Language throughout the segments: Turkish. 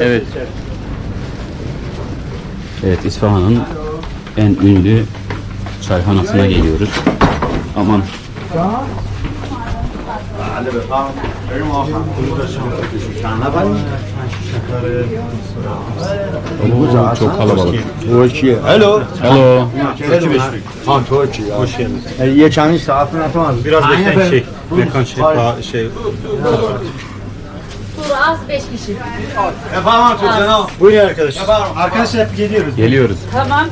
Evet. Evet İsfahan'ın en ünlü çayhanasına geliyoruz. Aman Oo, çok kalabalık. Türkiye. Hello. Hello. Ha Türkiye. Hoş geldin. یه کمی ساعت نتوان Biraz bekleyin şey. Mekan şey, pa- şey. Az 5 kişi. Buyurun arkadaş. Arkadaşlar hep geliyoruz. Geliyoruz. Tamam.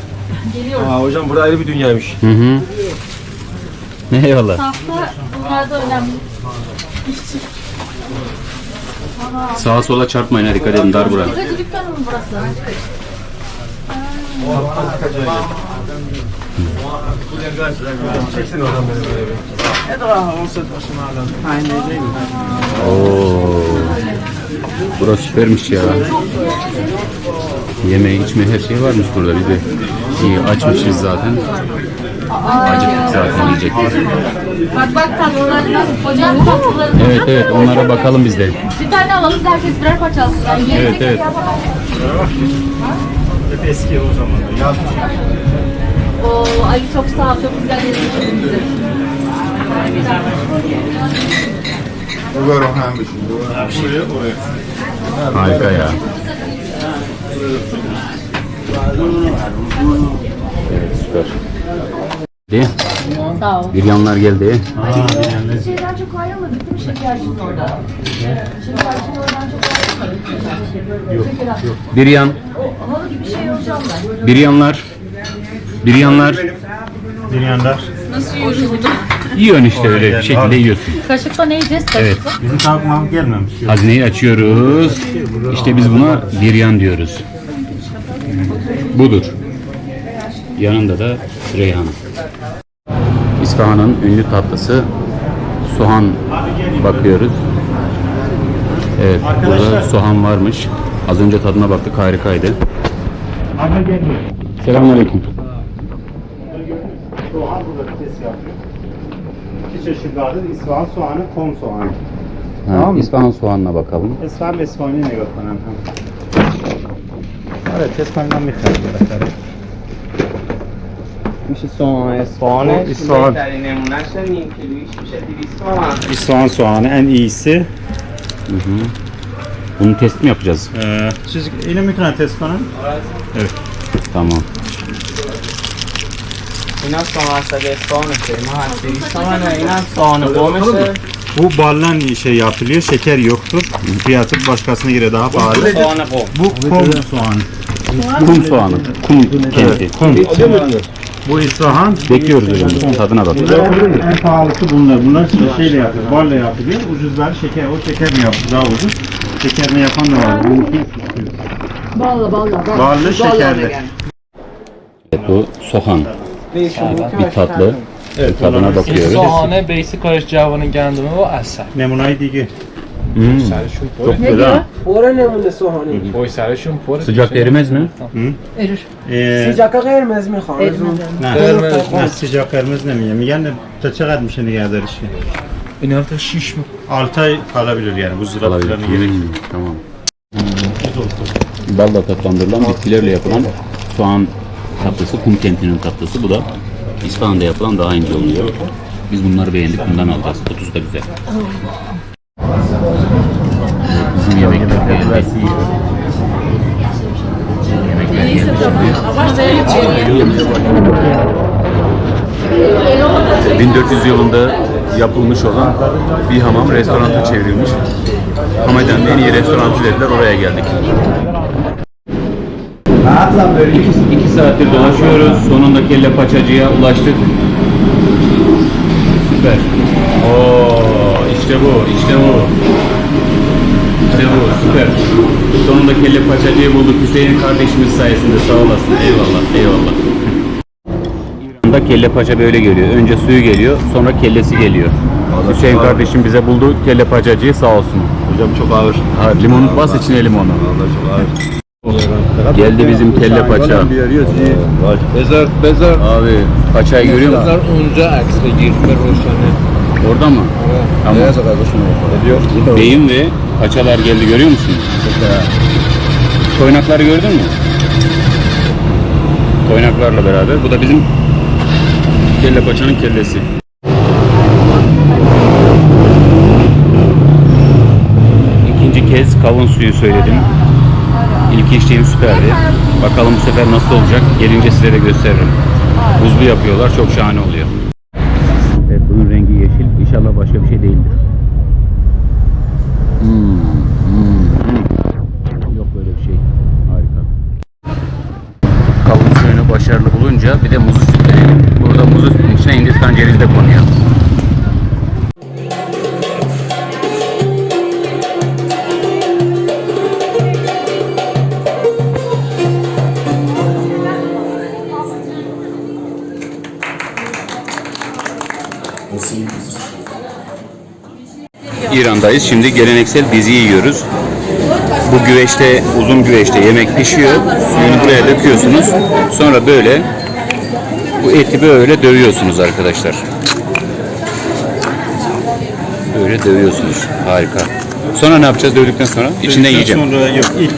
Geliyoruz. Aa, hocam burada ayrı bir dünyaymış. Hı hı. Eyvallah. Tahta bunlar da önemli. Sağa sola çarpmayın ha, dikkat edin dar bura. Burası dükkanı mı burası? Çeksin oradan beni böyle bir. Oo. Burası süpermiş ya. Yeme içme her şey varmış burada bir de. İyi açmışız zaten. Acıktık zaten yiyecektik. Bak bak tatlıları nasıl? Hocam tatlıları Evet evet onlara bakalım biz de. Bir tane alalım da herkes birer parça alsın. Yani Evet evet. Hep eski o zaman. Ya Oo, Ali çok sağ ol. Çok güzel yedim bizi. şuraya oraya. Harika ya. Evet süper. Değil. Sağ ol. Bir yanlar geldi. Şeyden çok ayrılmadık değil mi şekercinin orada? Şekercinin oradan çok ayrılmadık. Yok, yok. Bir yan. O halı gibi şey hocam ben. Bir yanlar. Bir yanlar. Bir yanda. Nasıl yiyoruz burada? Yiyorsun işte öyle bir şekilde yiyorsun. Kaşıkla ne yiyeceğiz? Evet. Kaşıkla. Bizim kalkmam gelmemiş. Hazineyi açıyoruz. İşte biz buna biryan diyoruz. Budur. Yanında da reyhan. İsfahan'ın ünlü tatlısı soğan bakıyoruz. Evet, burada soğan varmış. Az önce tadına baktık, harikaydı. Selamünaleyküm. Soğan burada test yapıyor İki çeşit vardır. İsfahan soğanı, kom soğanı. Ha, İsfahan soğanına bakalım. İsfahan ve soğanı ne götüren? Evet, test kanından bir tane. میشه سوهان اصفهانه خب، اصفهان. بهترین نمونهش نیم کیلویش میشه 200 تومن İsfahan soğanı en iyisi. Hı hı. Bunun test mi yapacağız? Ee, siz yine mi tane test kanın? Evet. Tamam. اینا سوهان اصل اصفهانشه ما هست 200 تومنه اینم سوهان قومشه Bu ballan şey yapılıyor, şeker yoktur. Fiyatı başkasına göre daha pahalı. سوهان قوم Bu kom soğanı. Kum soğanı. Kum kenti. Kom. Bu İsfahan. Bekliyoruz hocam. Tadına bak. En pahalısı bunlar. Bunlar şeyle yapılıyor, balla yapılıyor. Ucuzlar şeker, o şekerle yapılıyor daha ucuz. Şekerle yapan da var. Bununki Balla balla. ballı şekerli. Evet, bu soğan. bir tatlı. Evet, tadına bakıyoruz. Soğane basic karış cevabının kendimi bu asal. Nemunayı digi. Hmm. Serişim Çok güzel. ha. Ora nemune soğane. Boy serişim pore. Sıcak erimez mi? Erir. Ee, Sıcak erimez mi xan? Erimez. Ne? Sıcak erimez mi? Yani ta çağat mı şimdi geldi işi? İnanılmaz şiş mi? 6 ay kalabilir yani buzdolabı falan gerekir. Tamam. Balla tatlandırılan bitkilerle yapılan soğan tatlısı, kum kentinin tatlısı. Bu da İsfahan'da yapılan daha ince oluyor. Biz bunları beğendik, bundan alacağız. Kutusu da güzel. Bizim yemekler. Yemekler geldi. 1400 yılında yapılmış olan bir hamam restoranta çevrilmiş. Hamadan'ın en iyi restoranı dediler oraya geldik. İki, iki saattir dolaşıyoruz. Sonunda kelle paçacıya ulaştık. Süper. Oo, işte bu, işte bu. İşte bu, süper. Sonunda kelle paçacıyı bulduk Hüseyin kardeşimiz sayesinde. Sağ olasın. Eyvallah, eyvallah. İran'da kelle paça böyle geliyor. Önce suyu geliyor, sonra kellesi geliyor. Hüseyin kardeşim bize buldu kelle paçacıyı sağ olsun. Hocam çok ağır. Ha, limon bas içine limonu. Vallahi çok ağır. Geldi bizim kelle paça. Bezar, bezar. Abi paçayı görüyor musun? Bezar onca aksine 20 roşane. Orada mı? Evet. Tamam. Beyaz kardeşim. E diyor. Beyin ve paçalar geldi görüyor musun? Koynakları gördün mü? Koynaklarla beraber. Bu da bizim kelle paçanın kellesi. İkinci kez kavun suyu söyledim. İlk içtiğim süperdi. Bakalım bu sefer nasıl olacak? Gelince size de gösteririm. Buzlu yapıyorlar. Çok şahane oluyor. Evet bunun rengi yeşil. İnşallah başka bir şey değildir. İran'dayız. Şimdi geleneksel diziyi yiyoruz. Bu güveçte, uzun güveçte yemek pişiyor. Suyunu buraya döküyorsunuz. Sonra böyle bu eti böyle dövüyorsunuz arkadaşlar. Böyle dövüyorsunuz. Harika. Sonra ne yapacağız dövdükten sonra? İçinden yiyeceğim. Sonra yok ilk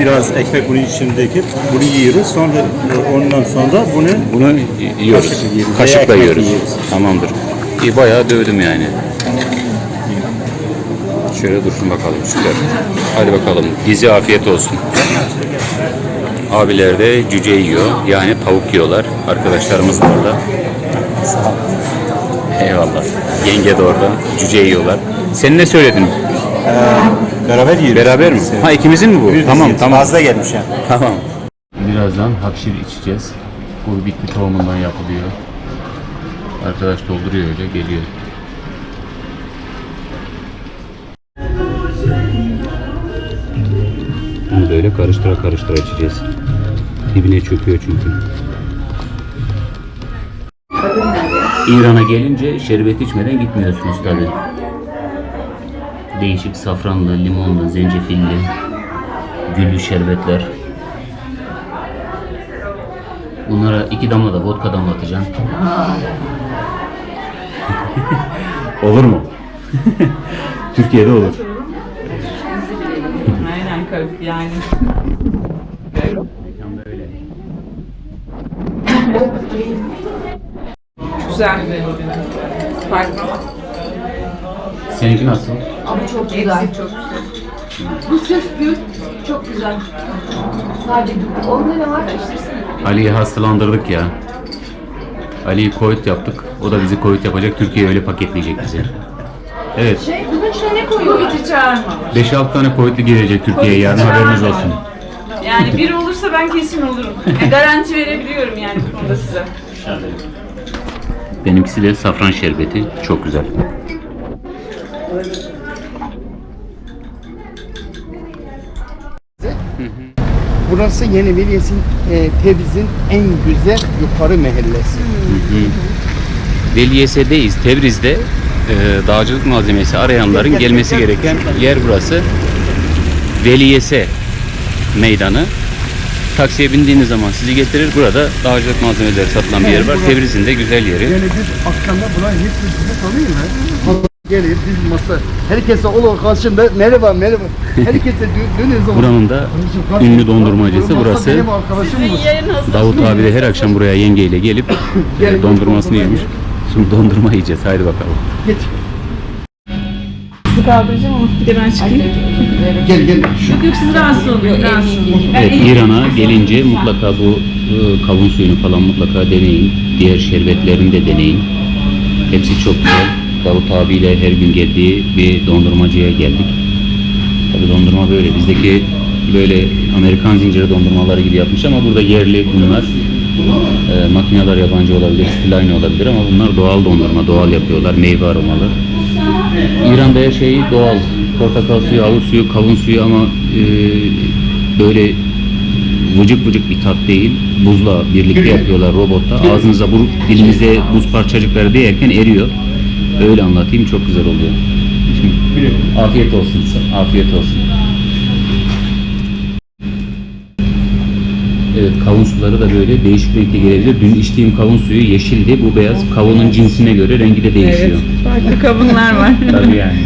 biraz ekmek bunun içindeki bunu yiyoruz. Sonra e, ondan sonra bunu Bunu yiyoruz. Kaşıkla yiyoruz. Kaşıkla Veya ekmek yiyoruz. yiyoruz. Tamamdır. İyi bayağı dövdüm yani. Şöyle dursun bakalım süper. Hadi bakalım. Dizi afiyet olsun. Abiler de cüce yiyor. Yani tavuk yiyorlar. Arkadaşlarımız da orada. Eyvallah. Yenge de orada. Cüce yiyorlar. Sen ne söyledin? Beraber yiyoruz. Beraber mi? Ha ikimizin mi bu? tamam tamam. Fazla gelmiş yani. Tamam. Birazdan hakşir içeceğiz. Bu bitki tohumundan yapılıyor. Arkadaş dolduruyor öyle geliyor. Bunu böyle karıştıra karıştıra içeceğiz. Dibine çöküyor çünkü. İran'a gelince şerbet içmeden gitmiyorsunuz tabi. Değişik safranlı, limonlu, zencefilli, güllü şerbetler. Bunlara iki damla da vodka damlatacaksın. olur mu? Türkiye'de olur. Aynen karıp yani. Güzel. Farklı. Seninki nasıl? Ama çok güzel. Çok güzel. Bu sırf büyük çok güzel. Sadece büyük. Onda ne var? Karıştırsana. Ali'yi hastalandırdık ya. Ali'yi Covid yaptık. O da bizi Covid yapacak. Türkiye öyle paketleyecek bizi. Evet. Şey, bunun içine ne koyuyor? Hiç çağırma. 5-6 tane Covid'li gelecek Türkiye'ye yarın haberiniz olsun. Yani biri olursa ben kesin olurum. Yani garanti verebiliyorum yani bu konuda size. Benimkisi de safran şerbeti. Çok güzel. Burası Yeni Bilyes'in e, Tebriz'in en güzel yukarı mahallesi. Veliyese'deyiz. Tebriz'de e, dağcılık malzemesi arayanların gelmesi gereken yer burası. Veliyese meydanı. Taksiye bindiğiniz zaman sizi getirir. Burada dağcılık malzemeleri satılan bir yer var. Tebriz'in de güzel yeri. Yani biz akşamda buna hiç birbirine tanıyor mu? Gelir biz masa. Herkese olur karşında merhaba merhaba. Herkese dö- dönüyor zaman. Buranın da ünlü dondurmacısı burası. Davut abi de her akşam buraya yengeyle gelip e, dondurmasını yemiş. Şimdi dondurma yiyeceğiz. Haydi bakalım. Geç. Sizi kaldıracağım ama bir de ben çıkayım. Gel gel. Yok yok siz rahatsız olun. Rahatsız olun. Evet, İran'a gelince mutlaka bu e, kavun suyunu falan mutlaka deneyin. Diğer şerbetlerini de deneyin. Hepsi çok güzel. Davut abiyle her gün geldiği bir dondurmacıya geldik. Tabii dondurma böyle. Bizdeki böyle Amerikan zinciri dondurmaları gibi yapmış ama burada yerli bunlar. E, makineler yabancı olabilir, stil aynı olabilir ama bunlar doğal dondurma, doğal yapıyorlar, meyve aromalı. İran'da her şey doğal. Portakal suyu, havuç suyu, kavun suyu ama e, böyle vıcık vıcık bir tat değil. Buzla birlikte yapıyorlar robotta. Ağzınıza, bu, dilinize buz parçacıkları değerken eriyor. Öyle anlatayım çok güzel oluyor. Şimdi afiyet olsun. Afiyet olsun. Evet kavun suları da böyle değişik renkte gelebilir. Dün içtiğim kavun suyu yeşildi. Bu beyaz kavunun cinsine göre rengi de değişiyor. Farklı kavunlar var. Tabii yani.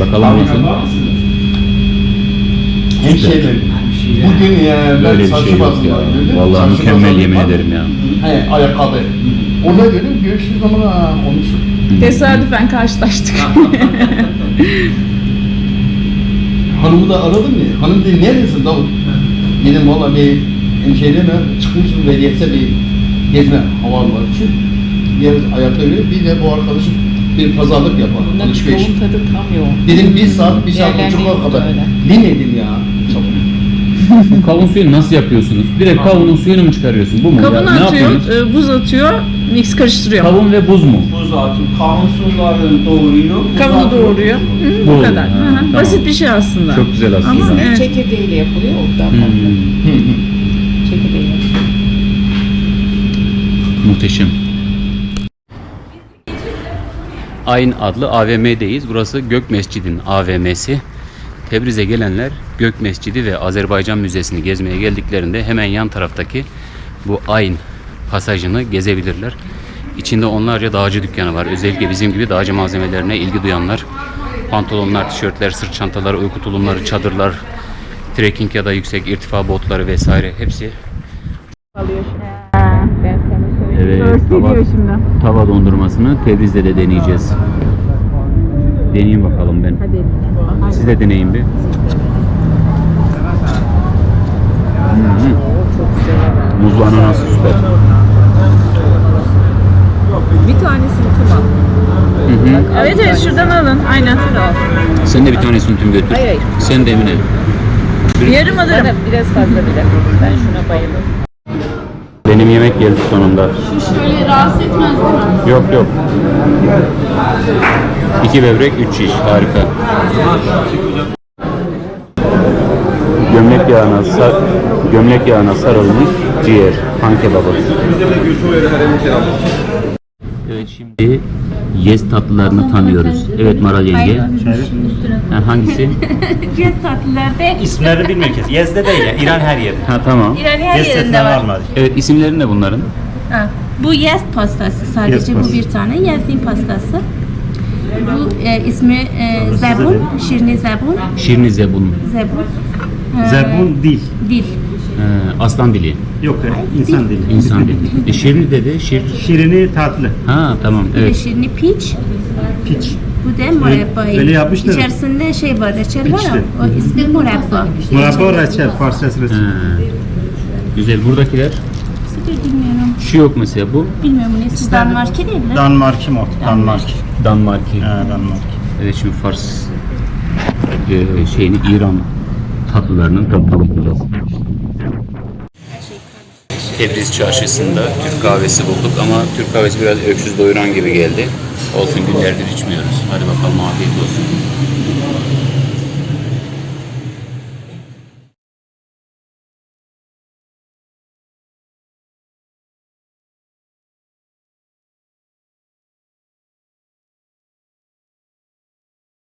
Bakalım nasıl. Hemşehrim. Bugün ya ben Böyle bir şey yok ya. Vallahi mükemmel yemin ederim ya. He ayakkabı. Ona göre görüştüğü zaman ha. Tesadüfen karşılaştık. Hanımı da aradım ya. Hanım dedi neredesin Davut? Dedim valla bir hemşehrime çıkmışım Veliyet'e bir gezme havaalanı için. Yer ayakta öyle. Bir de bu arkadaşım bir pazarlık yapar. Alışveriş. tadı tam yoğun. Dedim bir saat, bir saat buçuk Yerlendiği kadar. Lin edin ya. Bu kavun suyunu nasıl yapıyorsunuz? Direkt kavunun suyunu mu çıkarıyorsun? Bu mu? Kavun ya? Ne atıyor, yapıyorsunuz? e, buz atıyor, mix karıştırıyor. Kavun ve buz mu? Bu zaten kavun sularını doğruyor. Kavunu doğuruyor. Hı, Bu. kadar. Ha, Hı hı. tamam. Basit bir şey aslında. Çok güzel aslında. Ama evet. Çekirdeğiyle yapılıyor. O da Hmm, çekirdeğiyle. muhteşem. Ayn adlı AVM'deyiz. Burası Gök Mescid'in AVM'si. Tebriz'e gelenler Gök Mescidi ve Azerbaycan Müzesi'ni gezmeye geldiklerinde hemen yan taraftaki bu Ayn pasajını gezebilirler. İçinde onlarca dağcı dükkanı var. Özellikle bizim gibi dağcı malzemelerine ilgi duyanlar. Pantolonlar, tişörtler, sırt çantaları, uyku tulumları, çadırlar, trekking ya da yüksek irtifa botları vesaire hepsi. Evet, tava, tava dondurmasını Tebriz'de de deneyeceğiz. Deneyeyim bakalım ben. Siz de deneyin bir. Hmm. Muzlu ananası süper. Bir tanesini tamam. Hı hı. Evet evet şuradan alın. Aynen. Sen de bir tanesini tüm götür. Hayır, hayır. Sen de Emine. Yarım alırım. Biraz fazla bile. Ben şuna bayıldım. Benim yemek geldi sonunda. Şöyle rahatsız etmez değil mi? Yok yok. İki böbrek, üç şiş. Harika. Gömlek yağına, sar, gömlek yağına sarılmış ciğer, han kebabı. Evet şimdi Yez tatlılarını tanıyoruz. Evet Maral yenge. Ha, hangisi? Cez tatlılarda İsimlerini bilmiyorum kesin. Yezde değil ya. İran her yerde. Ha tamam. İran her Yez yerinde var. almadık. Evet isimleri ne bunların? Ha, Bu yaz pastası sadece Yaz bu pastası. bir tane yazın pastası. Bu e, ismi e, zebun, şirini zebun, Şirini zebun. zebun. E, Zerbun dil. Dil. Ee, aslan dili. Yok insan dili. İnsan dili. E, şirini dedi. Şir. Şirini tatlı. Ha tamam evet. şirini piç. Piç. Bu da murabba. öyle yapmışlar. İçerisinde şey var, reçel var ya, o ismi murabba. Murabba reçel. Farsçası reçel. Ha. Güzel. Buradakiler. Bilmiyorum. Şu yok mesela bu. Bilmiyorum bunun ismi Danmark'ı değil mi? Danmark'ı mı? Danmark. Danmarki. Ha, Danmark. Evet şimdi Fars e, şeyini İran tatlılarının tadına bakacağız. Tebriz çarşısında Türk kahvesi bulduk ama Türk kahvesi biraz öksüz doyuran gibi geldi. Olsun günlerdir içmiyoruz. Hadi bakalım afiyet olsun.